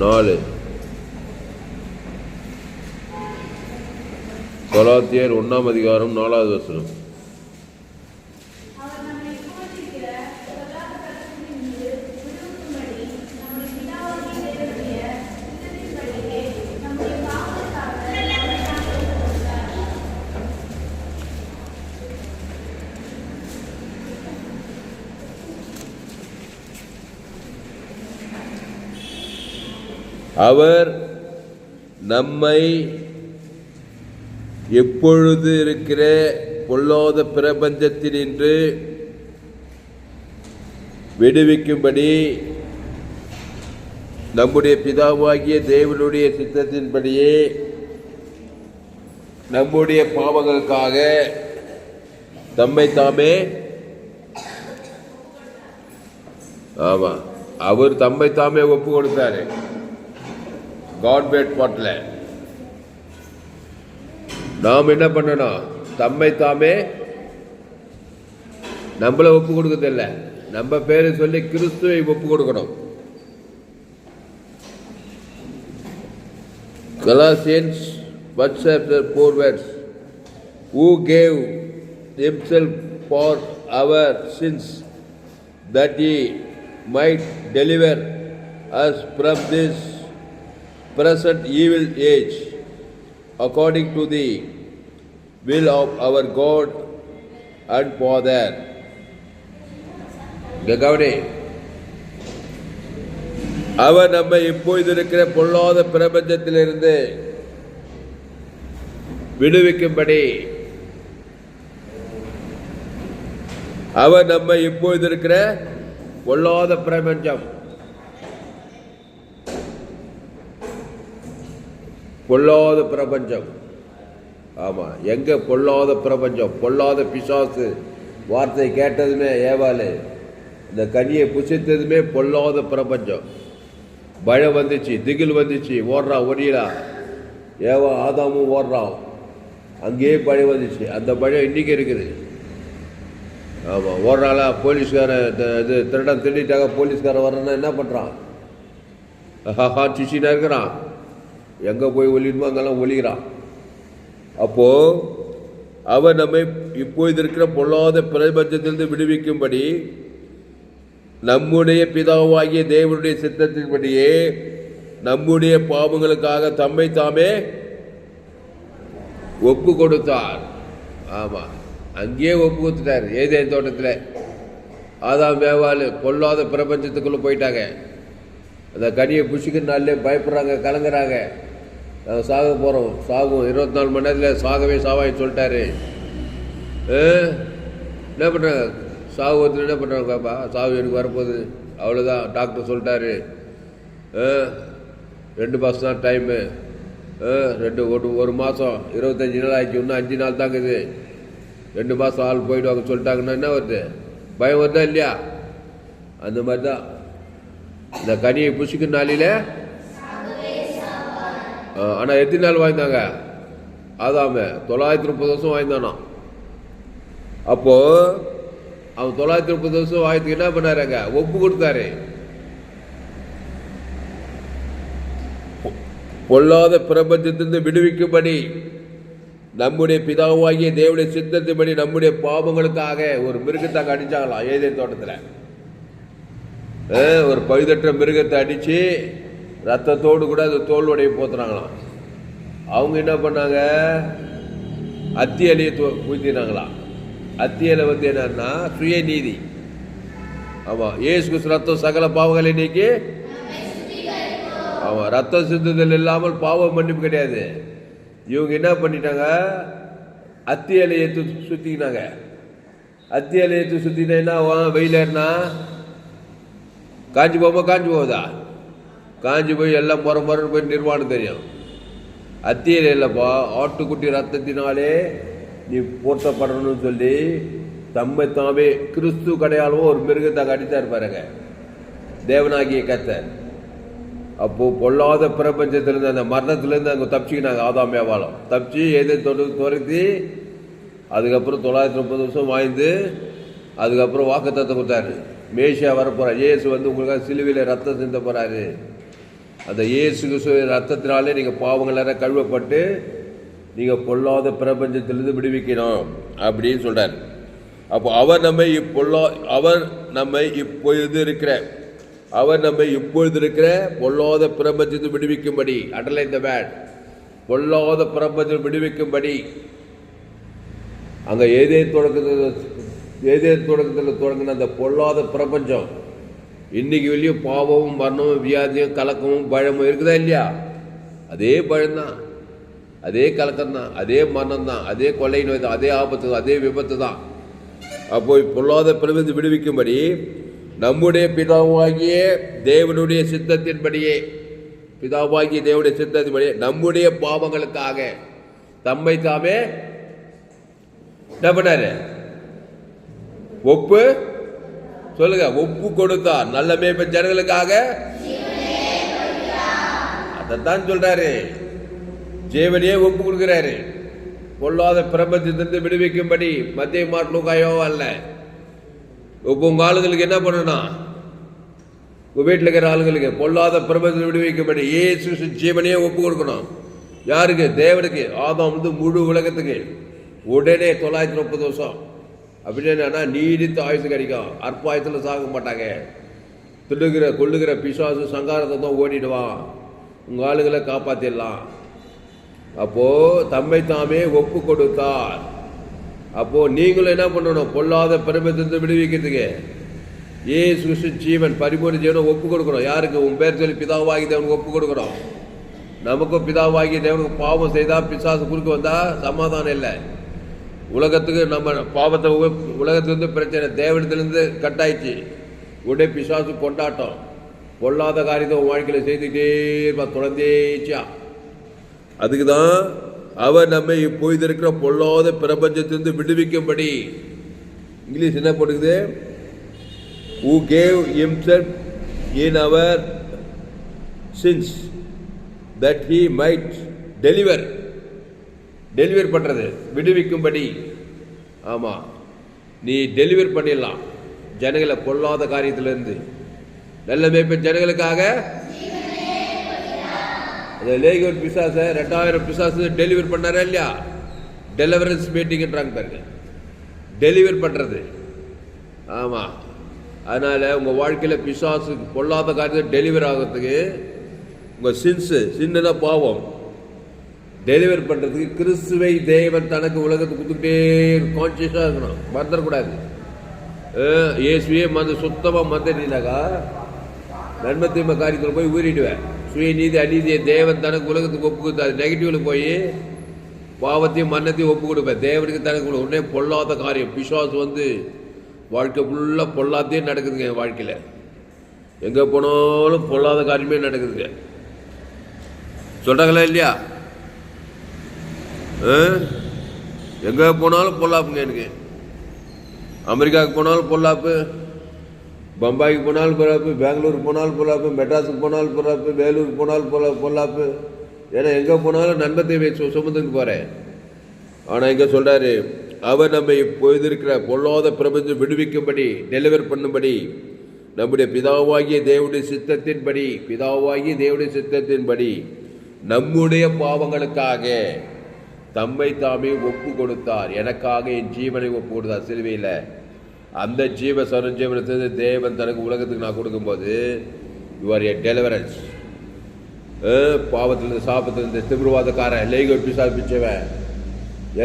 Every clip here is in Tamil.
நாலு கொலாத்தியர் ஒன்றாம் அதிகாரம் நாலாவது வசனம் அவர் நம்மை போஷிக்கிற பொல்லாத கட்டத்தினின்று விடுவிக்கும்படி நம்முடைய பிதாவாகிய தேவனுடைய சித்தத்தின்படியே நம்முடைய பாவங்களுக்காக நம்மை தாமே ஒப்புக்கொடுத்தார். அவர் நம்மை எப்பொழுது இருக்கிற பொல்லாத பிரபஞ்சத்தினின்று விடுவிக்கும்படி நம்முடைய பிதாவாகிய தேவனுடைய சித்தத்தின்படியே நம்முடைய பாவங்களுக்காக தம்மை தாமே ஆமா அவர் தம்மை தாமே ஒப்பு கொடுத்தாரு. காட்பேட் பாட்டில் நாம் என்ன பண்ணணும் தம்மை தாமே நம்மளை ஒப்பு கொடுக்கறதில்ல நம்ம பேரை சொல்லி கிறிஸ்துவை ஒப்பு கொடுக்கணும் Colossians 1 chapter 4 verse who gave himself for our sins that he might deliver us from this present evil age according to the will of our God and Father. கவனி அவர் நம்ம இப்பொழுது இருக்கிற பொல்லாத பிரபஞ்சத்திலிருந்து விடுவிக்கும்படி அவர் நம்ம இப்பொழுது இருக்கிற பொல்லாத பிரபஞ்சம் பொல்லாத பிரபஞ்சம். ஆமாம் எங்கே பொல்லாத பிரபஞ்சம்? பொல்லாத பிசாசு. வார்த்தை கேட்டதுமே ஏவாளு இந்த கனியை புசித்ததுமே பொல்லாத பிரபஞ்சம். பயம் வந்துச்சு திகில் வந்துச்சு ஓடுறான் ஒடியிலா ஏவா ஆதாமும் ஓடுறான் அங்கேயே பயம் வந்துச்சு. அந்த பயம் இன்னைக்கு இருக்குது. ஆமாம் ஓடுறாளா போலீஸ்காரன் இது திருடன் திருடிட்டாங்க போலீஸ்காரன் வர்றேன்னா என்ன பண்ணுறான் ஹா சிச்சினா இருக்கிறான். எங்கே போய் ஒளியணுமோ அங்கெல்லாம் ஒளிகிறான் அப்போது அவர் நம்மை இப்பொழுது இருக்கிற பொல்லாத பிரபஞ்சத்திலிருந்து விடுவிக்கும்படி நம்முடைய பிதாவாகிய தேவனுடைய சித்தத்தின்படியே நம்முடைய பாவங்களுக்காக தம்மை தாமே ஒப்பு கொடுத்தார். ஆமாம் அங்கேயே ஒப்பு கொடுத்துட்டார் ஏதே தோட்டத்தில். ஆதாம் மேவாள் பொல்லாத பிரபஞ்சத்துக்குள்ளே போயிட்டாங்க. அந்த கனியை புஷிக்கிறனாலே பயப்படுறாங்க கலங்குறாங்க. சாக போகிறோம் சாகும் இருபத்தி நாலு மணி நேரத்தில் சாகவே சாவாயின்னு சொல்லிட்டாரு. என்ன பண்ணுறாங்க சாவு வந்து என்ன பண்ணுறாங்க பாப்பா? சாவு எனக்கு வரப்போகுது. அவ்வளோதான் டாக்டர் சொல்லிட்டாரு. ஆ? ரெண்டு மாதம் தான் டைமு ரெண்டு ஒரு ஒரு மாதம் இருபத்தஞ்சி நாள் ஆயிடுச்சு இன்னும் அஞ்சு நாள் தாங்க இது ரெண்டு மாதம் ஆள் போயிடுவாங்க சொல்லிட்டாங்கன்னா என்ன வருது? பயம் வருதா இல்லையா? அந்த மாதிரி தான் இந்த கனியை புசிக்கும் நாளில ஆனால் எத்தனை நாள் வாய்ந்தாங்க அதாம தொள்ளாயிரத்தி முப்பது வருஷம் வாய்ந்தானாம் அப்போது அவன் தொள்ளாயிரத்தி முப்பது வருஷம் வாய்த்துக்கு என்ன பண்ணாருங்க? ஒப்பு கொடுத்தாரு. பொல்லாத பிரபஞ்சத்திலிருந்து விடுவிக்கும்படி நம்முடைய பிதாவாகிய தேவனுடைய சித்தத்தின்படி நம்முடைய பாவங்களுக்காக ஒரு மிருகத்தை அடிச்சாங்களாம் ஏதே தோட்டத்தில். ஒரு பழுதற்ற மிருகத்தை அடித்து ரத்தத்தோடு கூட அது தோல் உடைய போத்துனாங்களாம். அவங்க என்ன பண்ணாங்க? அத்தி தோ ஊற்றினாங்களாம் அத்தி இலை வந்து என்னன்னா சுயநீதி ஆமாம் ஏசு கிறிஸ்து ரத்தம் சகல பாவங்களை நீக்கி ஆமாம் ரத்தம் சிந்துதல் இல்லாமல் பாவம் மன்னிப்பு கிடையாது. இவங்க என்ன பண்ணிட்டாங்க? அத்தி இலையை தூ- சுத்திக்கினாங்க. அத்தி இலையை தூ என்ன ஆகும்? வெயில் ஏறினா? காஞ்சி போமா காஞ்சி போகுதா? காஞ்சி போய் எல்லாம் முறை முறைன்னு போய் நிர்வாணம் தெரியும். அத்தியில் இல்லைப்பா ஆட்டுக்குட்டி ரத்தத்தினாலே நீ போட்டப்படணும்னு சொல்லி தம்மை தாமே கிறிஸ்து கடையாளவும் ஒரு மிருகத்தை கடித்தார் பாருங்க. தேவனாகிய கத்தர் அப்போ பொல்லாத பிரபஞ்சத்திலிருந்து அந்த மரணத்திலேருந்து அங்கே தப்பிச்சுக்கினாங்க ஆதாம் மேவாளம். தப்பிச்சு எதை தொடு துரத்தி அதுக்கப்புறம் தொள்ளாயிரத்தி முப்பது வருஷம் வாய்ந்து அதுக்கப்புறம் வாக்குத்தத்தை கொடுத்தாரு. மேஷியா வரப்போகிறார் இயேசு வந்து உங்களுக்காக சிலுவையில் ரத்தம் சிந்த போகிறாரு அந்த இயேசு ரத்தத்தினாலே நீங்கள் பாவங்கள கழுவப்பட்டு நீங்கள் பொல்லாத பிரபஞ்சத்திலிருந்து விடுவிக்கணும் அப்படின்னு சொல்கிறார் அப்போ அவர் நம்மை இப்பொல்லா அவர் நம்மை இப்பொழுது இருக்கிற அவர் நம்மை இப்பொழுது இருக்கிற பொல்லாத பிரபஞ்சத்தை விடுவிக்கும்படி அடலை இந்த வேட் பொல்லாத பிரபஞ்சத்தை விடுவிக்கும்படி அங்கே ஏதே தொடக்கத்தில் ஏதே தொடக்கத்தில் தொடங்கின அந்த பொல்லாத பிரபஞ்சம் இன்னைக்கு வெளியே பாவமும் மரணமும் வியாதியும் கலக்கமும் பழமும் இருக்குதா இல்லையா? அதே பழம்தான் அதே கலக்கம் தான் அதே மரணம் தான் அதே கொள்ளை நோய் தான். அதே ஆபத்து தான். அதே விபத்து தான். அப்போ பொல்லாத பிரபஞ்சத்தை விடுவிக்கும்படி நம்முடைய பிதாவாகிய தேவனுடைய சித்தத்தின்படியே பிதாவாகிய தேவனுடைய சித்தத்தின்படியே நம்முடைய பாவங்களுக்காக தம்மை தாமே என்ன பண்ணாரு? ஒப்பு சொல்லுங்க ஒப்பு கொடுத்தா நல்ல மேய்ப்ப ஜனங்களுக்காக அதைத்தான் சொல்றாரு. ஜீவனையே ஒப்பு கொடுக்கிறாரு. பொல்லாத பிரபஞ்சத்திலிருந்து விடுவிக்கும்படி மத்திய மாட்டுக்காயோ அல்ல. இப்போ உங்க ஆளுங்களுக்கு என்ன பண்ணணும் உங்க வீட்டில் இருக்கிற ஆளுங்களுக்கு பொல்லாத பிரபஞ்சத்தை விடுவிக்கும்படி ஏசு ஜீவனையே ஒப்பு கொடுக்கணும். யாருக்கு? தேவனுக்கு. ஆதாம் வந்து முழு உலகத்துக்கு. உடனே தொள்ளாயிரத்தி முப்பது வருஷம். அப்படின்னு என்னன்னா நீடித்த ஆயுசு கிடைக்கும். அற்பாயத்தில் சாக மாட்டாங்க. திடுகிற கொள்ளுகிற பிசாசு சங்காரத்தை தான் ஓடிடுவான். உங்கள் ஆளுகளை காப்பாற்றிடலாம் அப்போது தம்மை தாமே ஒப்பு கொடுத்தார். அப்போது நீங்களும் என்ன பண்ணணும்? பொல்லாத பிரபத்திலிருந்து விடுவிக்கிறதுக்கு. ஏ கிறிஸ்து ஜீவன் பரிபூர்ண ஜீவனை ஒப்பு கொடுக்கணும். யாருக்கு? உன் பேர் சொல்லி பிதாவாகி தேவனுக்கு ஒப்பு கொடுக்குறோம் நமக்கும் பிதாவாகி தேவனுக்கு பாவம் செய்தால் பிசாசு குறுக்க வந்தால் சமாதானம் இல்லை. உலகத்துக்கு நம்ம பாவத்தை உலகத்துலேருந்து பிரச்சனை. தேவனத்திலேருந்து கட்டாயிச்சு உடே பிசாசு கொண்டாட்டம். பொல்லாத காரியத்தை உன் வாழ்க்கையில் செய்துக்கிட்டே இருப்பான் தொடர்ந்தேச்சியா அதுக்கு தான் அவர் நம்ம இப்பொழுது இருக்கிற பொல்லாத பிரபஞ்சத்திலிருந்து விடுவிக்கும்படி. இங்கிலீஷ் என்ன போட்டுக்குது? Who gave himself in our sins that he might deliver deliver பண்ணுறது விடுவிக்கும்படி. ஆமாம் நீ டெலிவர் பண்ணிடலாம். ஜனங்களை பொல்லாத காரியத்திலேருந்து. நல்ல மேய்ப்பன் ஜனங்களுக்காக. அந்த லேகர் பிசாசை ரெண்டாயிரம் பிசாசு டெலிவர் பண்ணாரா இல்லையா? டெலிவரன்ஸ் மீட்டிங்ன்றாங்க பாருங்க. டெலிவர் பண்ணுறது ஆமாம் அதனால் உங்கள் வாழ்க்கையில் பிசாசு பொல்லாத காரியத்தை டெலிவர் ஆகிறதுக்கு உங்கள் சின்ஸு சின்னதாக பாவம். டெலிவர் பண்ணுறதுக்கு கிறிஸ்துவை தேவன் தனக்கு உலகத்துக்கு கொடுத்துக்கிட்டே கான்சியஸாக இருக்கணும். மறந்துடக்கூடாது. இயேசுவே மந்த சுத்தமாக மறந்துட்டீங்கனாக்கா நன்மை தீமை காரியத்தில் போய் ஊறிடுவேன் சுயநீதி அநீதியை தேவன் தனக்கு உலகத்துக்கு ஒப்பு கொடுத்தாரு நெகட்டிவ்ல போய் பாவத்தையும் மன்னத்தையும் ஒப்பு கொடுப்பேன். தேவனுக்கு தனக்கு கொடு. உடனே பொல்லாத காரியம். பிசாசு வந்து வாழ்க்கை ஃபுல்லாக பொல்லாதே நடக்குதுங்க என் வாழ்க்கையில். எங்கே போனாலும் பொல்லாத காரியமே நடக்குதுங்க. சொல்கிறாங்களா இல்லையா? எங்கே போனாலும் பொல்லாப்புங்க எனக்கு. அமெரிக்காவுக்கு போனாலும் பொல்லாப்பு பம்பாய்க்கு போனாலும் பொல்லாப்பு பெங்களூருக்கு போனாலும் பொல்லாப்பு மெட்ராஸுக்கு போனாலும் பொல்லாப்பு வேலூருக்கு போனாலும் பொல்லா பொல்லாப்பு. ஏன்னா எங்கே போனாலும் நண்பத்தை சு சுமந்துக்கு போகிறேன் ஆனால் இங்கே சொல்கிறாரு அவர் நம்மை இப்பொழுது இருக்கிற பொல்லாத பிரபஞ்சம் விடுவிக்கும்படி டெலிவர் பண்ணும்படி நம்முடைய பிதாவாகிய தேவனுடைய சித்தத்தின்படி பிதாவாகிய தேவனுடைய சித்தத்தின்படி நம்முடைய பாவங்களுக்காக தம்மை தாமே ஒப்பு கொடுத்தார். எனக்காக என் ஜீவனை ஒப்பு கொடுத்தார். சிலுவையில். அந்த ஜீவ சரஞ்சீவனத்தை தேவன் தனக்கு உலகத்துக்கு நான் கொடுக்கும்போது யுவர் எ டெலிவரன்ஸ் பாவத்திலிருந்து சாபத்திலிருந்து திமிர்வாதக்காரன் லேகோ பிசா பிச்சவன்.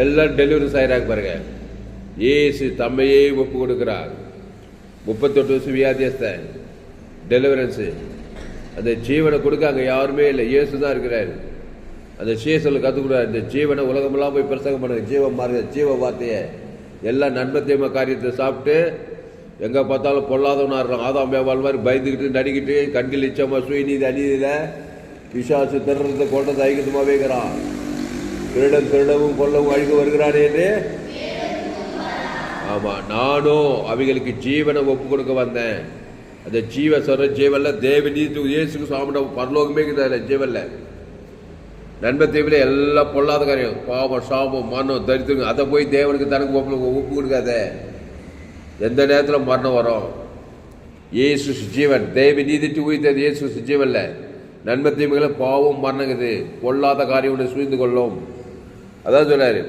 எல்லாம் டெலிவரன்ஸ் ஆகிறாங்க பாருங்க. ஏசு தம்மையே ஒப்பு கொடுக்குறார். முப்பத்தெட்டு வருஷம் வியாதியஸ்தன். டெலிவரன்ஸு அந்த ஜீவனை கொடுக்க அங்கே யாருமே இல்லை. இயேசு தான் இருக்கிறார். அந்த சீசனில் கற்றுக்கூடாது இந்த ஜீவனை உலகமெல்லாம் போய் பிரசங்கம் பண்ணுங்க ஜீவ மார்க்க ஜீவ வார்த்தையை. எல்லாம் நன்மை தீமை காரியத்தை சாப்பிட்டு எங்கே பார்த்தாலும் பொல்லாதவனாக இருக்கான். ஆதாம் வேவாள் மாதிரி பயந்துக்கிட்டு நடிக்கிட்டு கண்கள் இச்சமாக சுயநீதி அநீதியில் விசாசு திருடத்தை கொண்டது ஐக்கியமாகவே வைக்கிறான் திருடன் திருடவும் கொல்லவும் அழிக்க வருகிறானே என்று? ஆமாம் நானும் அவங்களுக்கு ஜீவனை ஒப்பு கொடுக்க வந்தேன். அந்த ஜீவ சொல்கிற ஜீவனில் தேவ நீதி இயேசுக்கு சாமிட பரலோகமே இருக்குது ஜீவன்ல நண்ப தீவில எல்லாம் பொல்லாத காரியம் பாவம் சாபம் மரணம் தரித்திரம் அதை போய் தேவனுக்கு தனக்கு போப்பில் ஒப்பு கொடுக்காத. எந்த நேரத்தில் மரணம் வரும்? இயேசு ஜீவன். தேவி நீதிட்டு உயிர்த்தது இயேசு சுஜீவன்ல நன்மை தீமைகளை பாவம் மரணங்குது பொல்லாத காரியம் ஒன்று சூழ்ந்து கொள்ளும். அதான் சொன்னார்.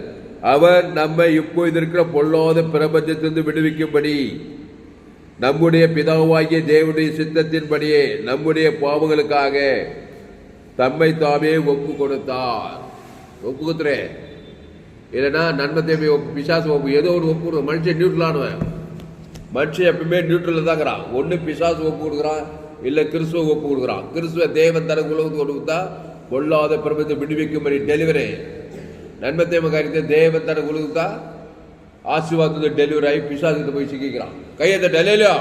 அவர் நம்மை இப்போது இருக்கிற பொல்லாத பிரபஞ்சத்திலிருந்து விடுவிக்கும்படி நம்முடைய பிதாவாகிய தேவனுடைய சித்தத்தின்படியே நம்முடைய பாவங்களுக்காக தம்மை தாமே ஒப்பு கொடுத்தார் ஒப்பு கொடுத்துறேன் இல்லைன்னா நன்மை தேவை ஒப்பு பிசாசு ஒப்பு ஏதோ ஒன்று ஒப்பு கொடுக்கும் மனுஷன் நியூட்ரலானவன் மனுஷன் எப்பவுமே நியூட்ரலில் தான் இருக்கிறான். ஒன்று பிசாசு ஒப்பு கொடுக்குறான் இல்லை கிறிஸ்துவ ஒப்பு கொடுக்குறான். கிறிஸ்துவ தேவன் தனக்கு உலகத்துக்கு கொடுத்தா பொல்லாத விடுவிக்கும் விடுவிக்கும்படி டெலிவரி நன்மை தேவை காரியத்தை தேவன் தனக்கு உலகத்தா ஆசீர்வாதத்தை டெலிவரி ஆகி பிசாசுக்கு போய் சிக்கிக்கிறான். கையத்தை டெலிவரியா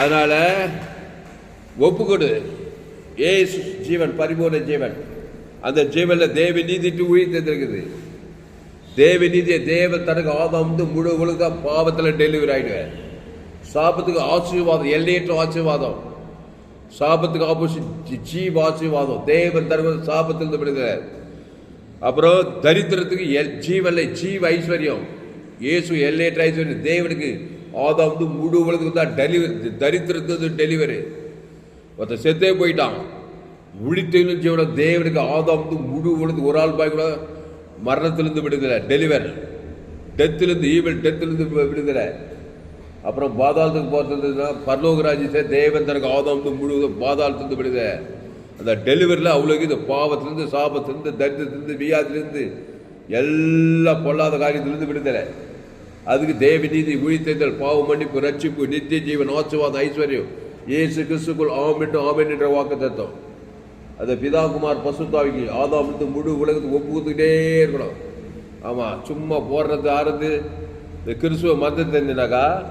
அதனால் ஒப்புக்கொடு. ஏசு ஜீவன் பரிபூர்ண ஜீவன். அந்த ஜீவனில் தேவ நீதி உயிர் தந்திருக்குது. தேவ நீதியை தேவ தனக்கு ஆதம் வந்து முழு முழுக்க பாவத்தில் டெலிவரி ஆகிடுவேன் சாபத்துக்கு ஆசீர்வாதம் எல்லையற்ற ஆசீர்வாதம். சாபத்துக்கு ஆப்போசிட் ஜீவ ஆசீர்வாதம். தேவன் தருவது சாபத்திலிருந்து விடுதலை அப்புறம் தரித்திரத்துக்கு எல் ஜீவல்லை ஜீவ ஐஸ்வர்யம். இயேசு எல்லையற்ற ஐஸ்வர்யம். தேவனுக்கு ஆதாம் வந்து முழு உலகத்துக்கு தான் டெலிவரி தரித்திரத்துக்கு டெலிவரி ஒருத்தன் செத்தே போயிட்டான். விழித்தெழும் ஜீவன தேவனுக்கு ஆதாம் வந்து முழு உலகத்து ஒரு ஆள் பாய் கூட மரணத்திலிருந்து விடுதலை டெலிவர் டெத்திலிருந்து ஈவல் டெத்திலிருந்து விடுதலை. அப்புறம் பாதாளத்துக்கு போகிறதுனா பரலோகராஜ்யத்தை தேவன் தனக்கு ஆதாம் வந்து முழு பாதாளத்திலிருந்து விடுதலை. அந்த டெலிவரியில் அவ்வளோக்கு இந்த பாவத்திலிருந்து சாபத்திலிருந்து தரித்திரத்திலிருந்து வியாதிலிருந்து எல்லா பொல்லாத காரியத்திலிருந்து விடுதலை. அதுக்கு தேவ நீதி உயிர்த்தெழுதல் பாவ மன்னிப்பு ரட்சிப்பு நித்திய ஜீவன் ஆசுவாதம் ஐஸ்வர்யம் இயேசு கிறிஸ்துக்குள் ஆமென்று ஆமென் என்ற வாக்கு தத்துவம் அந்த பிதாகுமார் பசுத்தாவிக்கு ஆதாம் முழு உலகத்துக்கு ஒப்பு இருக்கணும். ஆமாம் சும்மா போடுறது ஆறுது இந்த கிறிஸ்துவ மதம் தெரிஞ்சினாக்கா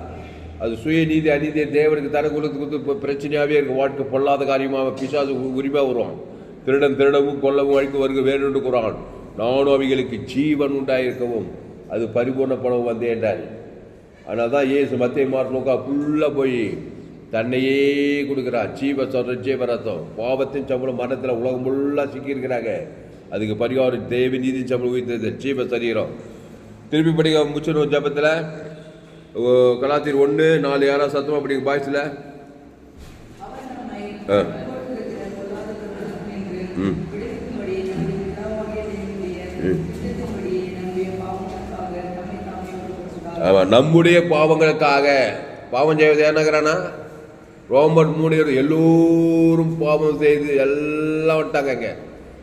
அது சுயநீதி அநீதி தேவனுக்கு தர குலத்துக்கு கொடுத்து இப்போ பிரச்சனையாகவே இருக்கும் வாழ்க்கை பொல்லாத காரியமாக பிசாசு உரிமையாக வருவான். திருடன் திருடவும் கொல்லவும் அழிக்க வருக வேறு கூறான். நானும் அவைகளுக்கு ஜீவன் உண்டாயிருக்கவும். அது பரிபூர்ணப்படவும் வந்தேன் என்றார் ஆனால் தான் ஏசு மத்திய மார்லோக்கா ஃபுல்லாக போய் தன்னையே கொடுக்குறான் ஜீவ சொல்ற ஜீவரத்தம் பாவத்தின் சம்பளம் மரணத்தில் உலகம் ஃபுல்லாக சிக்கியிருக்கிறாங்க. அதுக்கு பரிகாரம் தேவி நீதி சம்பளம் உயிர்த்தது ஜீவ சரீரம். திருப்பி படிக்க முச்சிடும் ஜபத்தில் கலாத்தீர் ஒன்று நாலு யாராவது சத்தமாக படிக்க பாய்ஸில். ஆ. ம். நம்முடைய பாவங்களுக்காக. பாவம் செய்வது என்னங்கிறானா ரோமன் மூணு எல்லோரும் பாவம் செய்து எல்லாம் விட்டாங்க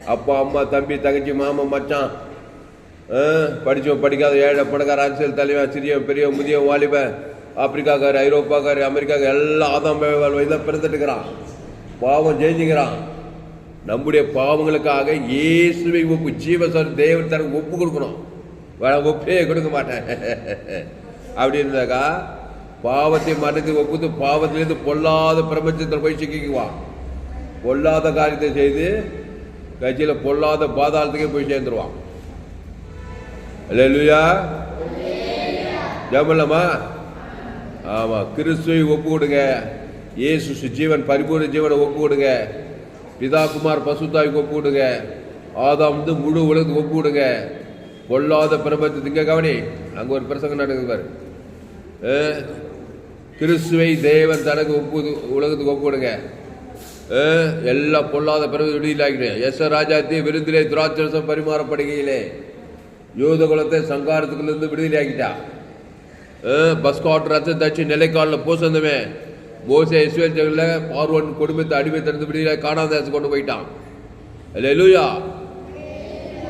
அப்பா அம்மா தம்பி தங்கச்சி மாமன் மச்சான் ஆ, படிக்காத ஏழை பணக்கார அரசியல் தலைவன் சிறியவன் பெரியவன் முதியவன் வாலிபன் ஆப்பிரிக்காக்கார் ஐரோப்பாக்கார் அமெரிக்காக்கார் எல்லாம் ஆதாம் இதான் பிறந்துட்டுக்கிறான். பாவம் செஞ்சுக்கிறான். நம்முடைய பாவங்களுக்காக இயேசுவை ஒப்பு ஜீவசர் தேவன் தனக்கு ஒப்பு கொடுக்கணும். ஒப்பே கொடுக்க மாட்டேன். அப்படி இருந்தாக்கா பாவத்தை மறந்து ஒப்புத்து பாவத்திலிருந்து பொல்லாத பிரபஞ்சத்தில் போய் சிக்கிக்குவான் பொல்லாத காரியத்தை செய்து கட்சியில் பொல்லாத பாதாளத்துக்கே போய் சேர்ந்துருவான். அல்லேலூயா. ஜபலமா ஆமா கிறிஸ்துவை ஒப்பு கொடுங்க. இயேசு ஜீவன் பரிபூர்ண ஜீவனை ஒப்பு கொடுங்க. பிதா குமார் பசுத்தாய்க்கு ஒப்பு கொடுங்க. ஆதாம் வந்து முழு உலகத்துக்கு ஒப்பு கொடுங்க. பொல்லாத பிரபஞ்சத்துக்கு திங்க கவனி. அங்கே ஒரு பிரசங்கம் நடக்குது பாரு. கிறிஸ்துவை தேவன் தனக்கு ஒப்பு உலகத்துக்கு ஒப்புடுங்க எல்லா பொல்லாத பிறகு விடுதலாகிட்டேன் எஸ் ராஜாத்தி விருந்திலே துராட்சரசம் பரிமாறப்படுகையிலே யூத குலத்தை சங்காரத்துக்குள்ளேருந்து விடுதலை பஸ் பஸ்காட் ரத்த தச்சு நிலைக்காலில் பூசந்தமே. மோசே இஸ்வேல் ஜெகலில் பார்வன் குடும்பத்தை அடிமை திறந்து விடுதலை காணாதாசு கொண்டு போயிட்டான். லூயா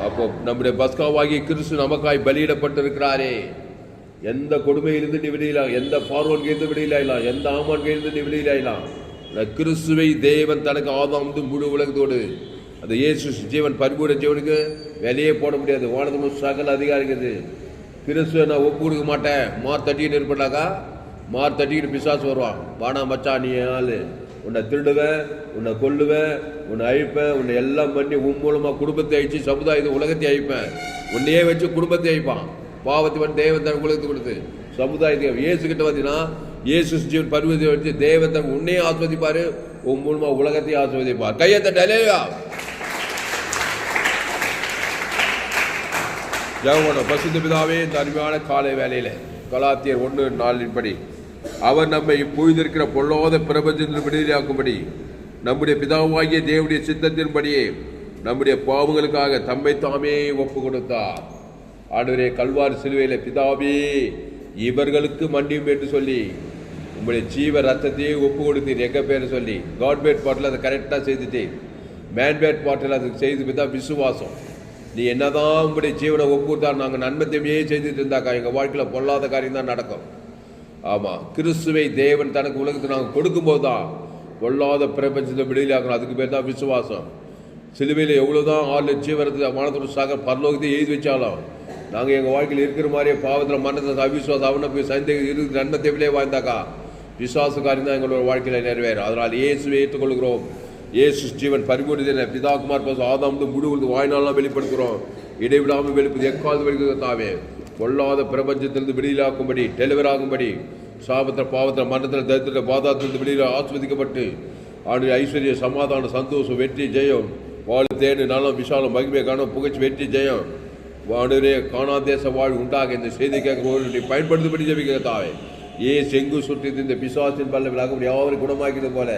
அப்போ நம்முடைய பஸ்காவாகிய கிறிஸ்து நமக்காய் பலியிடப்பட்டிருக்கிறாரே. எந்த கொடுமையிலிருந்து நீ விடையிலாம் எந்த பார்வன் இருந்து விடுதலாயிலாம் எந்த ஆமான் இருந்து நீ விடையிலாயிலாம் கிறிஸ்துவை தேவன் தனக்கு ஆதாம் முழு உலகத்தோடு அந்த இயேசு ஜீவன் பரிபூர ஜீவனுக்கு வெளியே போட முடியாது. வானதமும் சகல அதிகாரிக்குது கிறிஸ்துவை நான் ஒப்பு கொடுக்க மாட்டேன். மார் தட்டிக்கிட்டு இருப்பேனாக்கா மார் தட்டிக்கிட்டு பிசாசு வருவான். வானா மச்சா நீ ஆள். உன்னை திருடுவேன் உன்னை கொல்லுவேன் உன்னை அழிப்பேன் உன்னை எல்லாம் பண்ணி உன் மூலமாக குடும்பத்தை அழிச்சு சமுதாயத்தை உலகத்தை அழிப்பேன். உன்னையே வச்சு குடும்பத்தை அழிப்பான். பாவத்தை தேவந்தன் தேவன் தன் உலகத்தை கொடுத்து சமுதாயத்தை இயேசு கிட்ட பார்த்தீங்கன்னா இயேசு ஜீவன் பருவத்தை வச்சு தேவன் தன் உன்னையும் ஆஸ்வதிப்பாரு உன் மூலமாக உலகத்தையும் ஆஸ்வதிப்பார் கையத்தை டலேயா ஜெகமோட பசுந்த பிதாவே இந்த அருமையான காலை வேலையில் கலாத்தியர் ஒன்று நாளின்படி அவர் நம்மை புய்திருக்கிற பொல்லாத பிரபஞ்சத்தில் விடுதலையாக்கும்படி நம்முடைய பிதாவாகிய தேவனுடைய சித்தத்தின்படியே நம்முடைய பாவங்களுக்காக தம்மை தாமே ஒப்பு கொடுத்தார் ஆண்டவரே கல்வார் சிலுவையில் பிதாவே இவர்களுக்கு மன்னியும் என்று சொல்லி உங்களுடைய ஜீவ ரத்தத்தையே ஒப்பு கொடுத்தீர் எங்கள் பேர் சொல்லி. கவர்மெண்ட் பாட்டில் அதை கரெக்டாக செய்துட்டேன் மேன்பேட் பாட்டில் அதை செய்து தான் விசுவாசம். நீ என்னதான் உங்களுடைய ஜீவனை ஒப்பு கொடுத்தா நாங்கள் நன்மத்தையுமே செய்துட்டு இருந்தாக்கா எங்கள் வாழ்க்கையில் பொல்லாத காரியம் தான் நடக்கும். ஆமாம் கிறிஸ்துவை தேவன் தனக்கு உலகத்தை நாங்கள் கொடுக்கும்போது தான் பொல்லாத பிரபஞ்சத்தை விடுதலையாக்கணும் அதுக்கு பேர் தான் விசுவாசம். சிலுவையில் எவ்வளோ தான் ஆள் ஜீவனத்தை மனத்தோட சாக பரலோகத்தை எழுதி வச்சாலும் நாங்கள் எங்கள் வாழ்க்கையில் இருக்கிற மாதிரியே பாவத்தில் மனத்தை அவிசுவாசம் அவனை போய் சந்தேகம் இருக்கு நன்மை தேவையிலே வாழ்ந்தாக்கா விசுவாசக்காரியம் தான் எங்களோட வாழ்க்கையில் நிறைவேறும். அதனால் இயேசுவை ஏற்றுக்கொள்கிறோம். இயேசு ஜீவன் பரிபூர்ண பிதாகுமார் பாச ஆதாம் முடிவுக்கு வாய்நாளெலாம் வெளிப்படுத்துகிறோம். இடைவிடாமல் வெளிப்பது எக்காவது வெளிப்படுத்தாவே பொல்லாத பிரபஞ்சத்திலிருந்து வெளியிலாக்கும்படி டெலிவர் ஆகும்படி சாபத்தில் பாவத்தில் மரணத்தில் தரித்திரத்தில் பாதாத்திலிருந்து வெளியில் ஆஸ்வதிக்கப்பட்டு ஆண்டு ஐஸ்வர்ய சமாதானம் சந்தோஷம் வெற்றி ஜெயம் வாழ் தேனு நலம் விசாலம் மகிமை காணும் புகழ்ச்சி வெற்றி ஜெயம். வாடுரே காணாதேச வாழ் உண்டாக இந்த செய்தி கேட்கும்போது பயன்படுத்தபடி ஜெபிக்க தாவே. ஏ செங்கு சுற்றி இந்த பிசாசின் பல்ல விலாகும்படி யாவரும் குணமாக்கிறது போல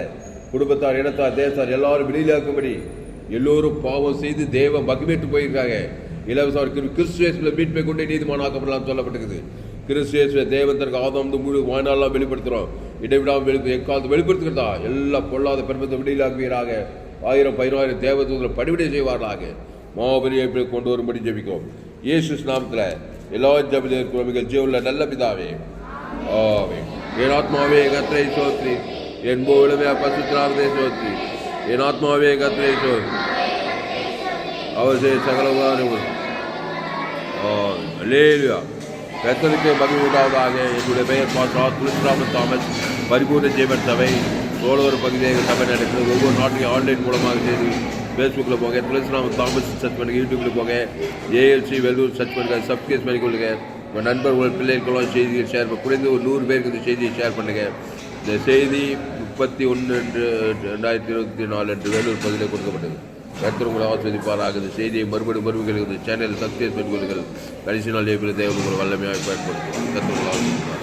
குடும்பத்தார் இனத்தார் தேசத்தார் எல்லாரும் வெளியிலாக்கும்படி எல்லோரும் பாவம் செய்து தேவ மகிமேட்டு போயிருக்காங்க. இலவச கிறிஸ்துவேஸ்ல மீட்பை கொண்டே நீதிமானாக்கப்படலாம் சொல்லப்பட்டிருக்குது. கிறிஸ்துவேஸ்வ தேவன் தனக்கு ஆதாம் முழு வாய்நாளெல்லாம் வெளிப்படுத்துகிறோம் இடைவிடாமல் வெளி எக்காலத்து வெளிப்படுத்துகிறதா? எல்லா பொல்லாத பெருமத்தை விடுதலாக்குவீராக ஆயிரம் பதினாயிரம் தேவதூதரை படிவிடை செய்வார்களாக. மாபெரிய கொண்டு வரும்படி ஜெபிக்கும் இயேசு நாமத்தில் எல்லா ஜபிலும் இருக்கிற ஜீவனில் நல்ல பிதாவே. ஆவே என் ஆத்மாவே கத்திரை சோத்ரி என் போலமே பசுத்திரார்த்தே சோத்ரி என் ஆத்மாவே கத்திரை சோத்ரி அவர் செய்ய சகலவான Oh, லேலுயா கத்தலுக்கு மகிழ்வு உண்டாவதாக என்னுடைய பெயர் பாசா துளசிராம தாமஸ். பரிபூர்ண ஜீவன் சபை. சோழவர் பகுதியாக சபை நடக்கிறது. ஒவ்வொரு நாட்டையும் ஆன்லைன் மூலமாக செய்து ஃபேஸ்புக்கில் போங்க. துளசிராம தாமஸ் சர்ச் பண்ணுங்க யூடியூப்பில் போங்க. ஏஎல்சி வெள்ளூர் சர்ச் பண்ணுங்கள் சப்ஸ்கிரைப் பண்ணிக்கொள்ளுங்க உங்கள் நண்பர்கள் பிள்ளைகளுக்கெல்லாம் செய்தியை ஷேர் பண்ண குறைந்து ஒரு நூறு பேருக்கு இந்த செய்தியை ஷேர் பண்ணுங்க. இந்த செய்தி முப்பத்தி ஒன்று ரெண்டாயிரத்தி இருபத்தி நாலு அன்று வேலூர் பகுதியில் கொடுக்கப்பட்டது. கத்திரங்களை ஆஸ்வதிப்பாராக இந்த செய்தியை மறுபடி மறுபடி இந்த சேனல் சப்ஸ்கிரைப் பண்ணிக்கொள்ளுங்கள். கடைசி நாள் ஏபிள் தேவை உங்களை வல்லமையாக பயன்படுத்தும் கத்திரங்களை ஆஸ்வதிப்பார்